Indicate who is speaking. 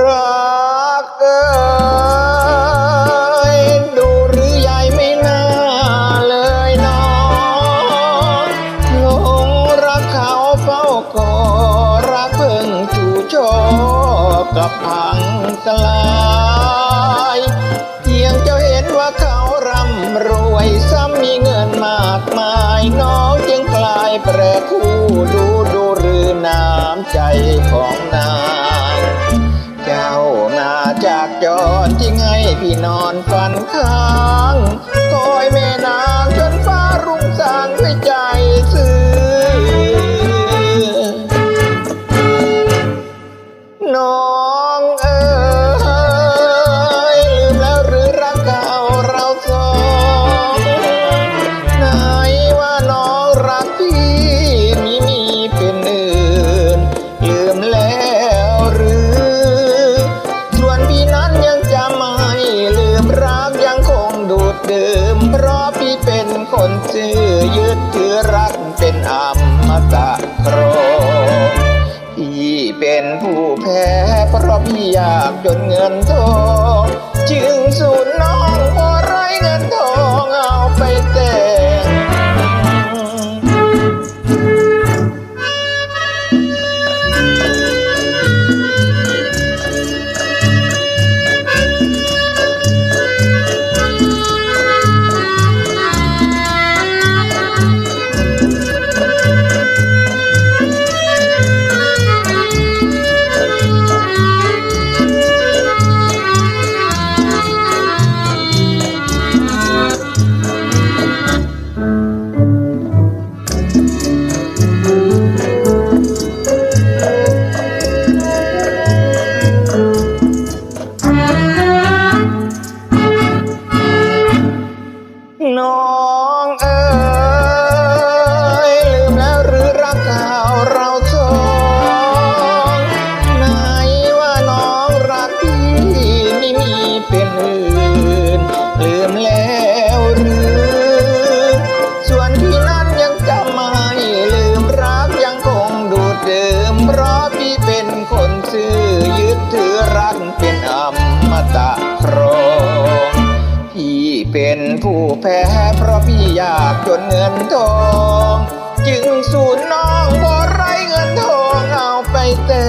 Speaker 1: รักเอยดูหรือยายไม่น่าเลยน้องหลงรักเขาเฝ้าก่อรักเพิ่งจู่โจกับพังสลายเพียงจะเห็นว่าเขาร่ำรวยซ้ำมีเงินมากมายน้องจึงกลายแปรคู่ดูดูหรือน้ำใจของนาง พี่นอนฝันค้างคอยแม่นางจนฟ้ารุ่งสางด้วยใจซื่อน้อง ซื่อยึดถือรักเป็นอมตะโครพี่เป็นผู้แพ้เพราะพี่อยากจนเงินทองจึงสูญน้อง เป็นอื่นลืมแล้วหรือ ส่วนพี่นั้นยังจำไม่ลืมรักยังคงดูดดื่มเพราะพี่เป็นคนซื่อยึดถือรักเป็นอมตะครองพี่เป็นผู้แพ้เพราะพี่อยากจนเงินทอง จึงสูญน้องพราะไรเงินทองเอาไปแต่